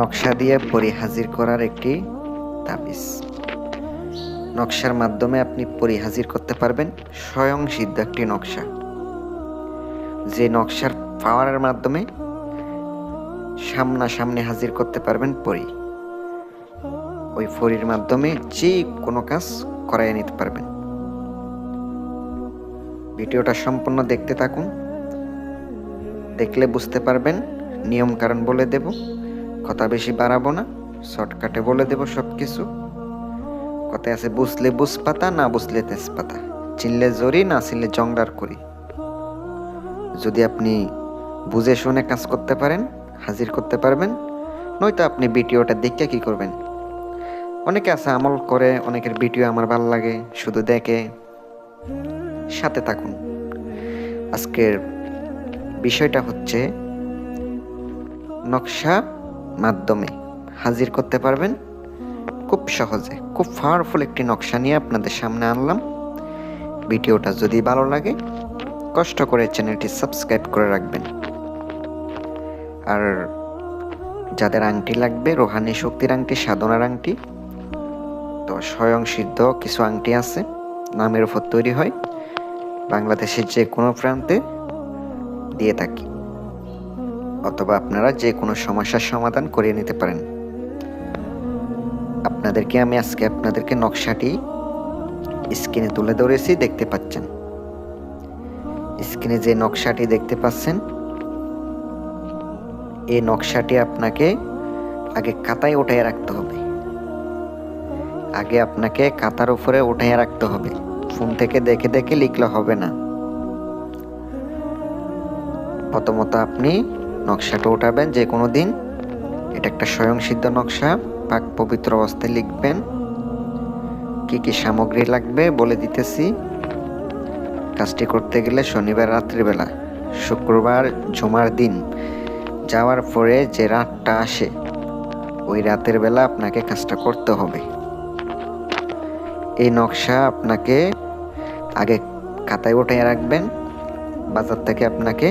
নকশা দিয়ে পরি হাজির করার একটি তাবিজ। নকশার মাধ্যমে আপনি পরি হাজির করতে পারবেন স্বয়ং সিদ্ধ একটি নকশা। যে নকশার পাওয়ারের মাধ্যমে সামনাসামনি হাজির করতে পারবেন পরি। ওই পরির মাধ্যমে যে কোনো কাজ করাই নিতে পারবেন। ভিডিওটা সম্পূর্ণ দেখতে থাকুন। দেখলে বুঝতে পারবেন, নিয়ম কারণ বলে দেব। কথা বেশি বাড়াবো না শর্টকাটে বলে দেব সব কিছু কথায় আছে বুঝলে বুঝ পাতা না বুঝলে তেজপাতা। চিনলে জরি, না চিনলে জংডার করি। যদি আপনি বুঝে শুনে কাজ করতে পারেন, হাজির করতে পারবেন, নয়তো আপনি ভিডিওটা দেখে কি করবেন। অনেকে আছে আমল করে, অনেকের ভিডিও আমার ভালো লাগে, শুধু দেখে। সাথে থাকুন। আজকের বিষয়টা হচ্ছে নকশা মাধ্যমে হাজির করতে পারবেন। খুব সহজে, খুব পাওয়ারফুল একটি নকশা নিয়ে আপনাদের সামনে আনলাম। ভিডিওটা যদি ভালো লাগে, কষ্ট করে চ্যানেলটি সাবস্ক্রাইব করে রাখবেন। আর যাদের আংটি লাগবে, রোহানি শক্তির আংটি, সাধনার আংটি, তো স্বয়ং সিদ্ধ কিছু আংটি আছে, নামের উপর তৈরি হয়। বাংলাদেশের যে কোনো প্রান্তে দিয়ে থাকি। অথবা আপনারা যে কোনো সমস্যার সমাধান করিয়ে নিতে পারেন। আপনাদেরকে আমি আজকে আপনাদেরকে নকশাটি স্ক্রিনে তুলে ধরেছি, দেখতে পাচ্ছেন। স্ক্রিনে যে নকশাটি দেখতে পাচ্ছেন, এই নকশাটি আপনাকে আগে কাতায় উঠাইয়ে রাখতে হবে। আগে আপনাকে কাতার উপরে উঠাইয়ে রাখতে হবে। ফোন থেকে দেখে দেখে লিখলে হবে না। প্রথমত আপনি নকশাটা উঠাবেন, যে কোনো দিন। এটা একটা স্বয়ংসিদ্ধ নকশা, পাক পবিত্র অবস্থায় লিখবেন। কি কি সামগ্রী লাগবে বলে দিতেছি। কাজটি করতে গেলে শনিবার রাত্রিবেলা শুক্রবার, জমার দিন। যাওয়ার পরে যে রাতটা আসে, ওই রাতের বেলা আপনাকে কাজটা করতে হবে। এই নকশা আপনাকে আগে খাতায় উঠিয়ে রাখবেন, বাজার থেকে আপনাকে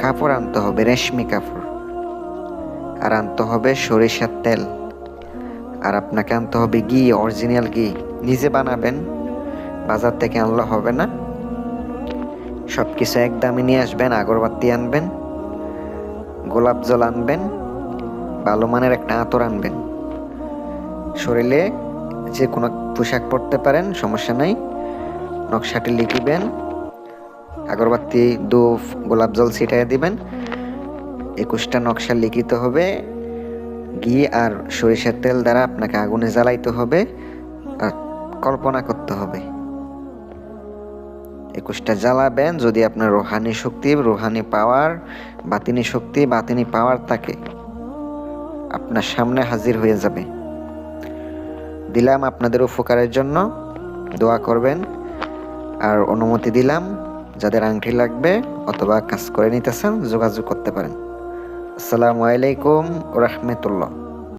কাপড় আনতে হবে, রেশমি কাপড়। আর আনতে হবে সরিষার তেল। আর আপনাকে আনতে হবে ঘি অরিজিনাল ঘি। নিজে বানাবেন, বাজার থেকে আনলে হবে না। সব কিছু এক দামে নিয়ে আসবেন, আগরবাতি আনবেন, গোলাপ জল আনবেন, ভালো মানের একটা আতর আনবেন। শরীরে যে কোনো পোশাক পরতে পারেন, সমস্যা নাই। নকশাটি লিখিবেন। আগরবাতি ধূপ গোলাপ জল ছিটাই দিবেন। একুশটা নকশা লিখিত হবে। ঘি আর সরিষার তেল দ্বারা আপনাকে আগুনে জ্বালাইতে হবে আর কল্পনা করতে হবে। একুশটা জ্বালাবেন যদি আপনার রোহানি শক্তি, রোহানি পাওয়ার, বাতিনি শক্তি, বাতিনি পাওয়ার থাকে, আপনার সামনে হাজির হয়ে যাবে। দিলাম আপনাদের উপকারের জন্য, দোয়া করবেন। আর অনুমতি দিলাম যাদের আংটি লাগবে অথবা কাজ করে নিতেছেন যোগাযোগ করতে পারেন। আসসালামু আলাইকুম রহমতুল্লাহ।